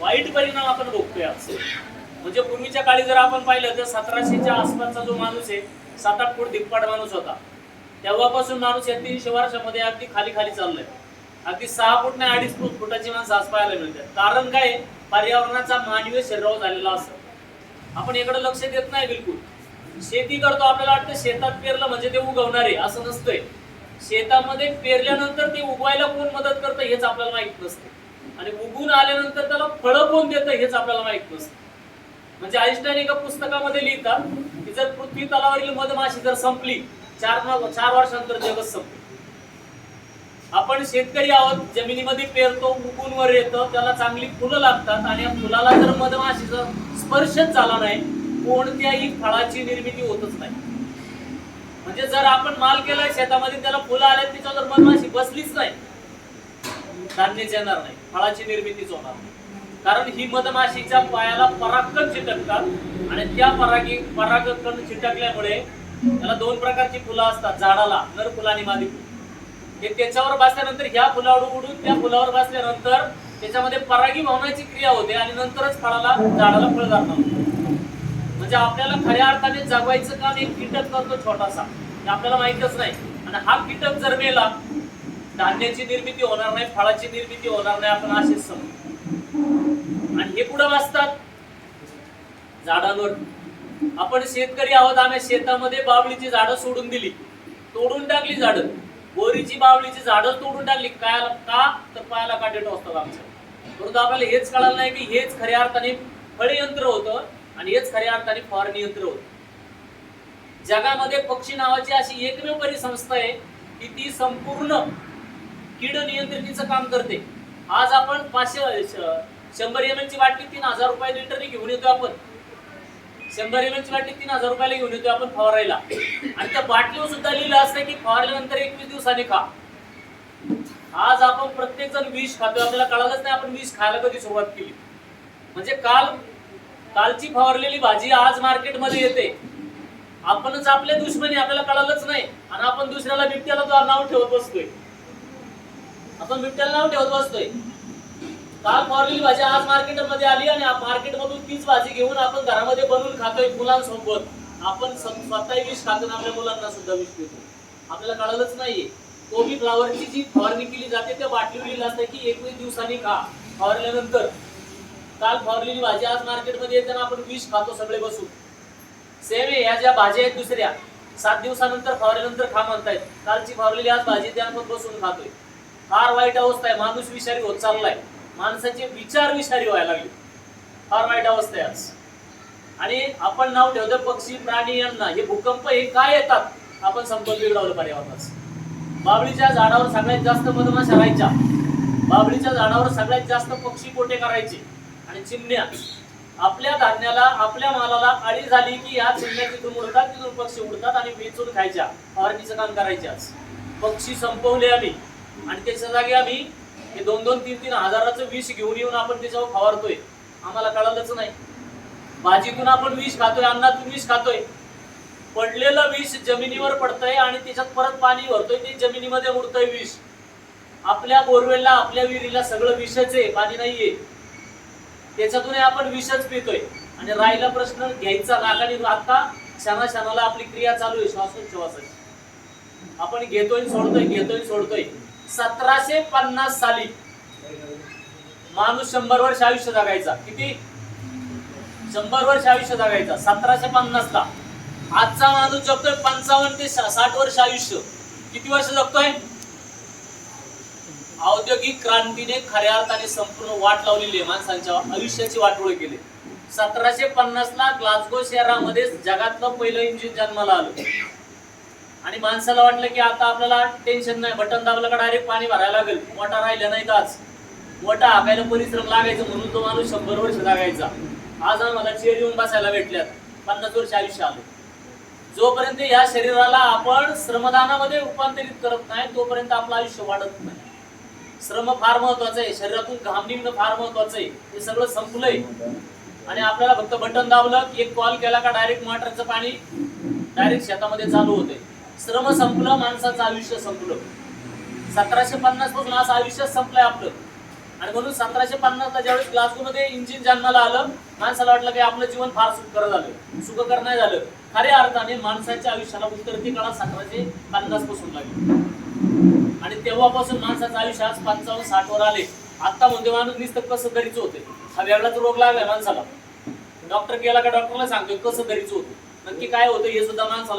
वाईट परिणाम आपण बघतोय आज. म्हणजे पूर्वीच्या काळी जर आपण पाहिलं तर सतराशेच्या आसपासचा जो माणूस आहे सात आठ फूट दिप्पाड माणूस होता. तेव्हापासून माणूस या तीनशे वर्षामध्ये अगदी खाली खाली चाललाय. अगदी सहा फूट नाही अडीच फूट फुटाची माणसं आज पाहायला मिळतात. कारण काय? पर्यावरणाचा मानवी शरीरावर झालेला असं आपण इकडे लक्ष देत नाही बिलकुल. शेती करतो आपल्याला वाटतं शेतात पेरलं म्हणजे ते उगवणार आहे असं नसतंय. शेतामध्ये पेरल्यानंतर ते उगवायला कोण मदत करतं हेच आपल्याला माहीत नसतं. आणि उगून आल्यानंतर त्याला फळं कोण देतं हेच आपल्याला माहीत नसतं. म्हणजे आईन्स्टाईन एका पुस्तकामध्ये लिहितात की जर पृथ्वी तलावरील मधमाशी जर संपली चार चार वर्षानंतर जगत संपली. आपण शेतकरी आहोत जमिनीमध्ये पेरतो उगून वर येतं त्याला चांगली फुलं लागतात आणि या फुलाला जर मधमाशीचा स्पर्शच झाला नाही कोणत्याही फळाची निर्मिती होतच नाही. म्हणजे जर आपण माल केलाय शेतामध्ये त्याला फुलं आल्या त्याच्यावर मधमाशी बसलीच नाही धान्यच येणार नाही. फळाची निर्मितीच होणार नाही. कारण ही मधमाशीच्या पायाला परागकण चिटकतात आणि त्या परागी परागकण चिटकल्यामुळे त्याला दोन प्रकारची फुलं असतात झाडाला नर फुल आणि मादी फुल. हे त्याच्यावर बसल्यानंतर ह्या फुलावर उडून त्या फुलावर बसल्यानंतर त्याच्यामध्ये परागी भावनाची क्रिया होते आणि नंतरच फळाला झाडाला फळ जाणार म्हणजे आपल्याला खऱ्या अर्थाने जगवायचं काम एक कीटक करतो छोटासा. हे आपल्याला माहितच नाही. आणि हा कीटक जर मेला धान्याची निर्मिती होणार नाही फळाची निर्मिती होणार नाही आपण असेच समजू. आणि हे पुढं वाचतात. झाडांवर. आपण शेतकरी आहोत आम्ही शेतामध्ये बावळीची झाडं सोडून दिली. तोडून टाकली झाडं. बोरीची बावळीची झाडं तोडून टाकली. काय का? तर पायाला काटे टोचतात आमच्या परंतु आपल्याला हेच कळालं नाही की हेच खऱ्या अर्थाने फळ यंत्र होतं आणि हेच खऱ्या अर्थाने फवारणी यंत्र होतं. जगामध्ये पक्षी नावाची अशी एकमेव परिसंस्था आहे की ती संपूर्ण कीड नियंत्रणीचं काम करते. आज आपण पाचशे शंभर एम ची बाटली तीन हजार रुपये लिटरने घेऊन येतो आपण. शंभर एम ची बाटली तीन हजार रुपयाला घेऊन येतो आपण फवारायला. आणि त्या बाटलीवर सुद्धा लिहिलं असतं की फवारल्यानंतर एकवीस दिवसाने खा. आज आपण प्रत्येक जण विष खातो आपल्याला कळालंच नाही आपण विष खायला कधी सुरुवात केली. म्हणजे काल कालची फवारलेली भाजी आज मार्केटमध्ये येते. आपणच आपले दुश्मनी आपल्याला कळालंच नाही. आणि आपण दुसऱ्याला बिबट्याला नाव ठेवत बसतोय. आपण विठ्ठल नाव ठेवत बसतोय. काल फवारलेली भाजी आज मार्केटमध्ये आली आणि मार्केटमधून तीच भाजी घेऊन आपण घरामध्ये बनवून खातोय मुलांसोबत. आपण स्वतः स्वतःही विष खातो आपल्या मुलांना सुद्धा विष देतो आपल्याला कळालंच नाहीये. कोबी फ्लावरची जी फवारणी केली जाते त्या बाटलीवरील असते असतं की एकवीस दिवसांनी खा फवारल्यानंतर. काल फवारलेली भाजी आज मार्केटमध्ये येताना आपण विष खातो सगळे बसून. सेम आहे ह्या ज्या भाज्या आहेत दुसऱ्या सात दिवसानंतर फवारल्यानंतर खा म्हणतायत. कालची फवारलेली आज भाजी त्या बसून खातोय. फार वाईट अवस्था आहे. माणूस विषारी होत चाललाय. माणसाचे विचार विषारी व्हायला लागले. फार वाईट अवस्था आहे आज. आणि आपण नाव ठेवतो पक्षी प्राणी यांना. हे भूकंप हे काय येतात? आपण संपत बिघडवलं पर्यावरणाच बाबळीच्या झाडावर सगळ्यात जास्त मधमाशा राहायच्या. बाबळीच्या झाडावर सगळ्यात जास्त पक्षी पोटे करायचे? आणि चिमण्या. आपल्या धान्याला आपल्या मालाला आळी झाली की या चिमण्या तिथून उडतात तिथून पक्षी उडतात आणि वेचून खायच्या. फवारणीचं काम करायचे पक्षी संपवले आम्ही. आणि त्याच्या जागी आम्ही हे दोन दोन तीन तीन हजाराचं विष घेऊन येऊन आपण त्याच्यावर फवारतोय. आम्हाला कळालंच नाही. भाजीतून आपण विष खातोय अन्नातून विष खातोय. पडलेलं विष जमिनीवर पडतंय आणि त्याच्यात परत पाणी भरतोय ते जमिनीमध्ये उडतंय विष. आपल्या बोरवेलला आपल्या विहिरीला सगळं विषच आहे पाणी नाहीये. त्याच्यातून आपण विषच पितोय. आणि राहिला प्रश्न घ्यायचा नाकाने आता क्षणा क्षणाला आपली क्रिया चालू आहे श्वासोच्छवासाची. आपण घेतोय सोडतोय घेतोय सोडतोय. सतराशे पन्नास साली. माणूस शंभर वर्ष आयुष्य जगायचा. किती? शंभर वर्ष आयुष्य जगायचा. सतराशे पन्नास ला आजचा माणूस जगतोय पंचावन्न ते साठ वर्ष आयुष्य. किती वर्ष जगतोय? औद्योगिक क्रांतीने खऱ्या अर्थाने संपूर्ण वाट लावलेली आहे माणसांच्या आयुष्याची वाटोळ केली. सतराशे पन्नास ला ग्लासगो शहरामध्ये जगातलं पहिलं इंजिन जन्माला आलं. आणि माणसाला वाटलं की आता आपल्याला टेन्शन नाही बटन दाबलं का डायरेक्ट पाणी भरायला लागेल. मोठा राहिला नाही का आज. मोठा हाकायला परिश्रम लागायचं म्हणून तो माणूस शंभर वर्ष लागायचा आज आम्हाला चेअर येऊन बसायला भेटल्यात. पन्नास वर्ष आयुष्य आलं. जोपर्यंत या शरीराला आपण श्रमदानामध्ये रूपांतरित करत नाही तोपर्यंत आपलं आयुष्य वाढत नाही. श्रम फार महत्वाचं आहे. शरीरातून घाम निघणं फार महत्वाचं आहे. हे सगळं संपलंय. आणि आपल्याला फक्त बटन दाबलं की एक कॉल केला का डायरेक्ट मोटरचं पाणी डायरेक्ट शेतामध्ये चालू होतंय. श्रम संपलं माणसाचं आयुष्य संपलं. सतराशे पन्नासपासून आज आयुष्य संपलंय आपलं. आणि म्हणून सतराशे पन्नासला ज्यावेळेस ग्लासगोमध्ये इंजिन जन्माला आलं माणसाला वाटलं की आपलं जीवन फार सुखकर झालं. सुखकर नाही झालं. खऱ्या अर्थाने माणसाच्या आयुष्याला उतरती काळात सतराशे पन्नासपासून लागली. आणि तेव्हापासून माणसाचं आयुष्य आज पंचावन्न साठ वर आले आता म्हणजे माणूस नुसतं कसं तरीच होते हा वेगळाच रोग लागला माणसाला. डॉक्टर गेला का डॉक्टरला सांगतोय कसं तरीच होतं नक्की काय होतं हे सुद्धा माणसाला